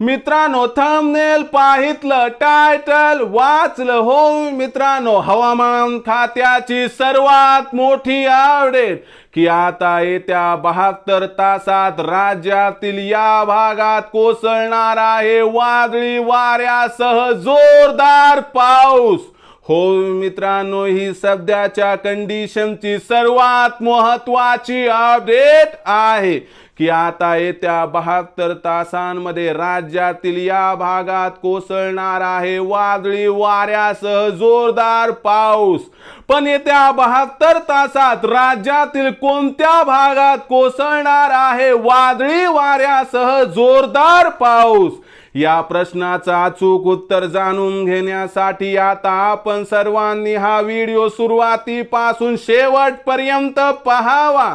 मित्रांनो thumbnail पाहितलं title वाचलं हो मित्रांनो हवामान खात्याची सर्वात मोठी अपडेट की आता येत्या बहात्तर तासात राज्यातील या भागात कोसळणार आहे वादळी वाऱ्यासह जोरदार पाऊस. हो मित्रांनो ही सध्याच्या कंडिशनची सर्वात महत्वाची अपडेट आहे. की आता येत्या बहात्तर तासांमध्ये राज्यातील या भागात कोसळणार आहे वादळी वाऱ्यासह जोरदार पाऊस. पण येत्या बहात्तर तासात राज्यातील कोणत्या भागात कोसळणार आहे वादळी वाऱ्यासह जोरदार पाऊस? या प्रश्नाचं अचूक उत्तर जाणून घेण्यासाठी आता आपण सर्वांनी हा व्हिडिओ सुरुवातीपासून शेवटपर्यंत पहावा.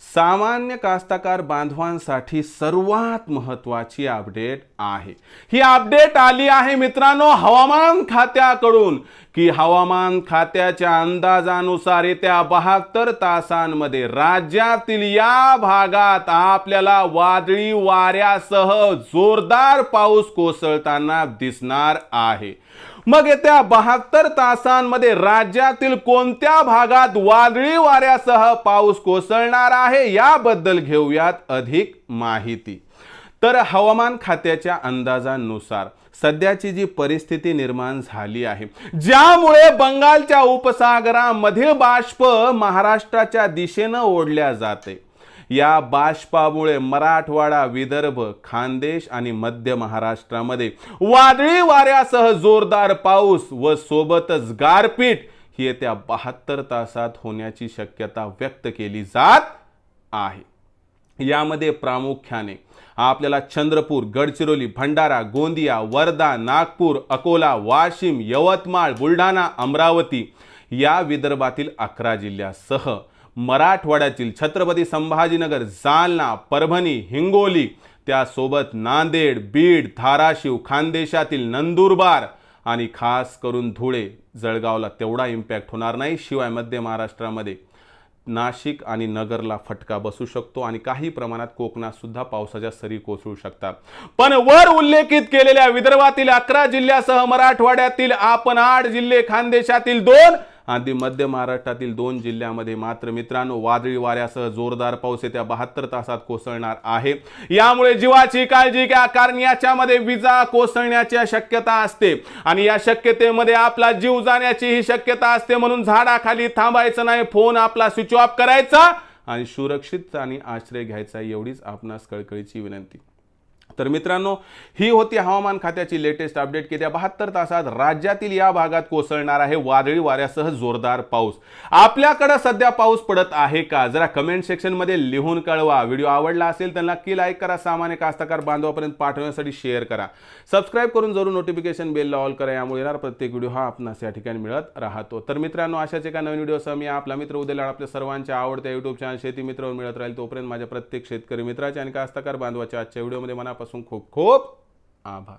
सामान्य कास्तकार बांधवांसाठी सर्वात महत्वाची अपडेट आहे. ही अपडेट आली आहे मित्रांनो हवामान खात्याकडून. की हवामान खात्याच्या अंदाजानुसार येत्या बहात्तर तासांमध्ये राज्यातील या भागात आपल्याला वादळी वाऱ्यासह जोरदार पाऊस कोसळताना दिसणार आहे. मग येत्या बहात्तर तासांमध्ये राज्यातील कोणत्या भागात वादळी वाऱ्यासह पाऊस कोसळणार आहे याबद्दल घेऊयात अधिक माहिती. तर हवामान खात्याच्या अंदाजानुसार सध्याची जी परिस्थिती निर्माण झाली आहे ज्यामुळे बंगालच्या उपसागरामधील बाष्प महाराष्ट्राच्या दिशेनं ओढल्या जाते. या बाष्पामुळे मराठवाडा विदर्भ खानदेश आणि मध्य महाराष्ट्रामध्ये वादळी वाऱ्यासह जोरदार पाऊस व सोबतच गारपीट ही येत्या बहात्तर तासात होण्याची शक्यता व्यक्त केली जात आहे. यामध्ये प्रामुख्याने आपल्याला चंद्रपूर गडचिरोली भंडारा गोंदिया वर्धा नागपूर अकोला वाशिम यवतमाळ बुलढाणा अमरावती या विदर्भातील अकरा जिल्ह्यासह मराठवाड्यातील छत्रपती संभाजीनगर जालना परभणी हिंगोली त्यासोबत नांदेड बीड धाराशिव खानदेशातील नंदुरबार आणि खास करून धुळे जळगावला तेवढा इम्पॅक्ट होणार नाही. शिवाय मध्य महाराष्ट्रामध्ये नाशिक आणि नगरला फटका बसू शकतो आणि काही प्रमाणात कोकणात सुद्धा पावसाच्या सरी कोसळू शकतात. पण वर उल्लेखित केलेल्या विदर्भातील अकरा जिल्ह्यासह मराठवाड्यातील आपण आठ जिल्हे खानदेशातील दोन आधी मध्य महाराष्ट्रातील दोन जिल्ह्यामध्ये मात्र मित्रांनो वादळी वाऱ्यासह जोरदार पाऊस येत्या बहात्तर तासात कोसळणार आहे. यामुळे जीवाची काळजी घ्या कारण याच्यामध्ये विजा कोसळण्याची शक्यता असते. आणि या शक्यतेमध्ये आपला जीव जाण्याची ही शक्यता असते म्हणून झाडाखाली थांबायचं नाही फोन आपला स्विच ऑफ करायचा आणि सुरक्षित आणि आश्रय घ्यायचा एवढीच आपणास कळकळीची विनंती. तर मित्रांनो ही होती हवामान खात्याची लेटेस्ट अपडेट की त्या बहात्तर तासात राज्यातील या भागात कोसळणार आहे वादळी वाऱ्यासह जोरदार पाऊस. आपल्याकडे सध्या पाऊस पडत आहे का? जरा कमेंट सेक्शनमध्ये लिहून कळवा. व्हिडिओ आवडला असेल तर नक्की लाईक करा. सामान्य कास्तकार बांधवापर्यंत पाठवण्यासाठी शेअर करा. सबस्क्राईब करून जरूर नोटिफिकेशन बेलला ऑल करा. यामुळे येणार प्रत्येक व्हिडिओ हा आपणास या ठिकाणी मिळत राहतो. तर मित्रांनो अशाच एका नवीन व्हिडिओसह मी आपला मित्र उद्याला आपल्या सर्वांच्या आवडत्या युट्यूब चॅनल शेती मित्रावर मिळत राहील. तोपर्यंत माझ्या प्रत्येक शेतकरी मित्राच्या आणि कास्तकार बांधवाच्या आजच्या व्हिडिओमध्ये मनापासून खूप खूप आभार